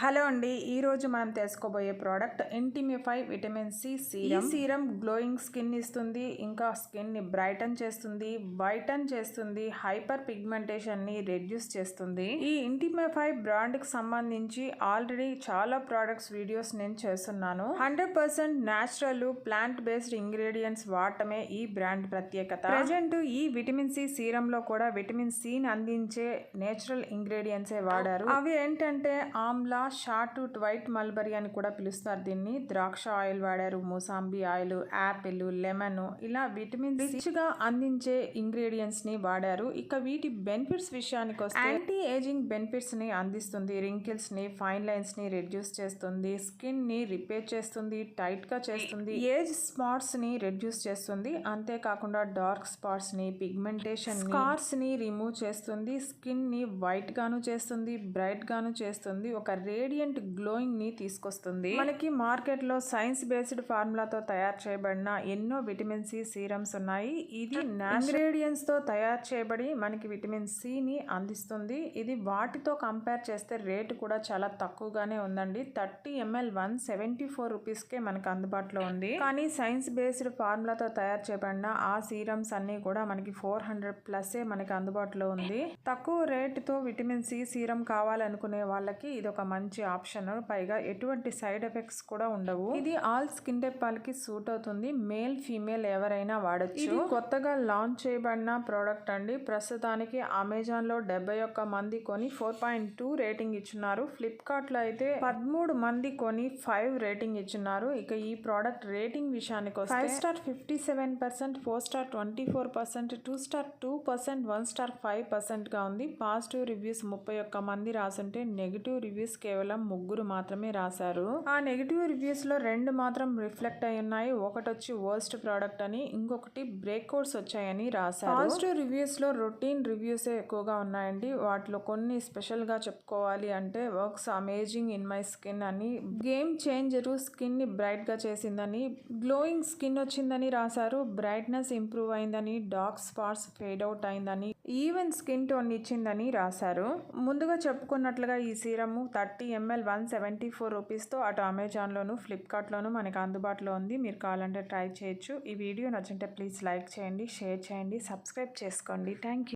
Hello అండి ఈ రోజు మనం తెలుసుకోబోయే product Intimify vitamin C serum. Serum glowing skin ఇస్తుంది ఇంకా స్కిన్ని బ్రైటన్ చేస్తుంది వైటన్ చేస్తుంది హైపర్ పిగ్మెంటేషన్ని రెడ్యూస్ చేస్తుంది. ఈ ఇంటిమిఫై బ్రాండ్కి సంబంధించి ఆల్రెడీ చాలా ప్రోడక్ట్స్ వీడియోస్ నేను చేస్తున్నాను. Hundred percent natural plant based ingredients వాడటమే ఈ బ్రాండ్ ప్రత్యేకత. ప్రజెంట్ ఈ విటమిన్ సి సీరం లో కూడా విటమిన్ సి ని అందించే నేచురల్ ఇంగ్రీడియంట్స్ వాడారు. అవి ఏంటంటే ఆమ్లా షార్ట్ వైట్ మల్బరీ అని కూడా పిలుస్తారు దీన్ని. ద్రాక్ష ఆయిల్ వాడారు మూసాంబి ఆయిల్ యాపిల్ లెమన్ ఇలా విటమిన్ రిచ్గా అందించే ఇంగ్రీడియంట్స్ని వాడారు. ఇక వీటి బెనిఫిట్స్ విషయానికి వస్తే యాంటీ ఏజింగ్ బెనిఫిట్స్ని అందిస్తుంది రింకిల్స్ని ఫైన్ లైన్స్ని రెడ్యూస్ చేస్తుంది స్కిన్ని రిపేర్ చేస్తుంది టైట్గా చేస్తుంది ఏజ్ స్పాట్స్ని రెడ్యూస్ చేస్తుంది అంతేకాకుండా డార్క్ స్పాట్స్ని పిగ్మెంటేషన్ స్కార్స్ని రిమూవ్ చేస్తుంది స్కిన్ని వైట్ గాను చేస్తుంది బ్రైట్ గాను చేస్తుంది. ఒక రే రేడియంట్ గ్లోయింగ్ని తీసుకొస్తుంది. మనకి మార్కెట్లో సైన్స్ బేస్డ్ ఫార్ములాతో తయారు చేయబడిన ఎన్నో విటమిన్ సి సీరమ్స్ ఉన్నాయి. ఇది ఇంగ్రీడియంట్స్తో తయారు చేయబడి మనకి విటమిన్ సి ని అందిస్తుంది. ఇది వాటితో కంపేర్ చేస్తే రేటు కూడా చాలా తక్కువగానే ఉందండి. Thirty ML one seventy four rupees కే మనకు అందుబాటులో ఉంది. కానీ సైన్స్ బేస్డ్ ఫార్ములాతో తయారు చేయబడిన ఆ సీరమ్స్ అన్ని కూడా మనకి ఫోర్ హండ్రెడ్ ప్లస్ మనకి అందుబాటులో ఉంది. తక్కువ రేటుతో విటమిన్ సి సీరం కావాలనుకునే వాళ్ళకి ఇది ఒక మంచి మంచి ఆప్షన్. పైగా ఎటువంటి సైడ్ ఎఫెక్ట్స్ కూడా ఉండవు. ఇది ఆల్ స్కిన్ టైప్ వాళ్ళకి సూట్ అవుతుంది. మేల్ ఫీమేల్ ఎవరైనా వాడచ్చు. ఇది కొత్తగా లాంచ్ చేయబడిన ప్రోడక్ట్ అండి. ప్రస్తుతానికి అమెజాన్లో డెబ్బై ఒక్క మంది కొని ఫోర్ పాయింట్ టూ రేటింగ్ ఇచ్చున్నారు. ఫ్లిప్కార్ట్లో అయితే పదమూడు మంది కొని ఫైవ్ రేటింగ్ ఇచ్చున్నారు. ఇక ఈ ప్రోడక్ట్ రేటింగ్ విషయానికి వస్తే five star fifty seven percent four star twenty four percent two star two percent one star five పర్సెంట్గా ఉంది. పాజిటివ్ రివ్యూస్ ముప్పై ఒక్క మంది రాసుంటే నెగిటివ్ రివ్యూస్ కేవలం ముగ్గురు మాత్రమే రాశారు. ఆ నెగిటివ్ రివ్యూస్లో రెండు మాత్రం రిఫ్లెక్ట్ అయి ఉన్నాయి. ఒకటి వచ్చి వర్స్ట్ ప్రోడక్ట్ అని ఇంకొకటి బ్రేక్ కోడ్స్ వచ్చాయని రాశారు. పాజిటివ్ రివ్యూస్లో రొటీన్ రివ్యూస్ ఎక్కువగా ఉన్నాయండి. వాటిలో కొన్ని స్పెషల్గా చెప్పుకోవాలి అంటే works amazing in my skin అని గేమ్ చేంజర్ స్కిన్ని బ్రైట్గా చేసిందని గ్లోయింగ్ స్కిన్ వచ్చిందని రాశారు. బ్రైట్నెస్ ఇంప్రూవ్ అయిందని డార్క్ స్పాట్స్ ఫేడ్ అవుట్ అయిందని ఈవెన్ స్కిన్ టోన్ ఇచ్చిందని రాశారు. ముందుగా చెప్పుకున్నట్లుగా ఈ serum thirty ML one seventy four రూపీస్తో అటు అమెజాన్లోను ఫ్లిప్కార్ట్లోను మనకు అందుబాటులో ఉంది. మీరు కావాలంటే ట్రై చేయొచ్చు. ఈ వీడియో నచ్చింటే ప్లీజ్ లైక్ చేయండి షేర్ చేయండి సబ్స్క్రైబ్ చేసుకోండి. Thank you.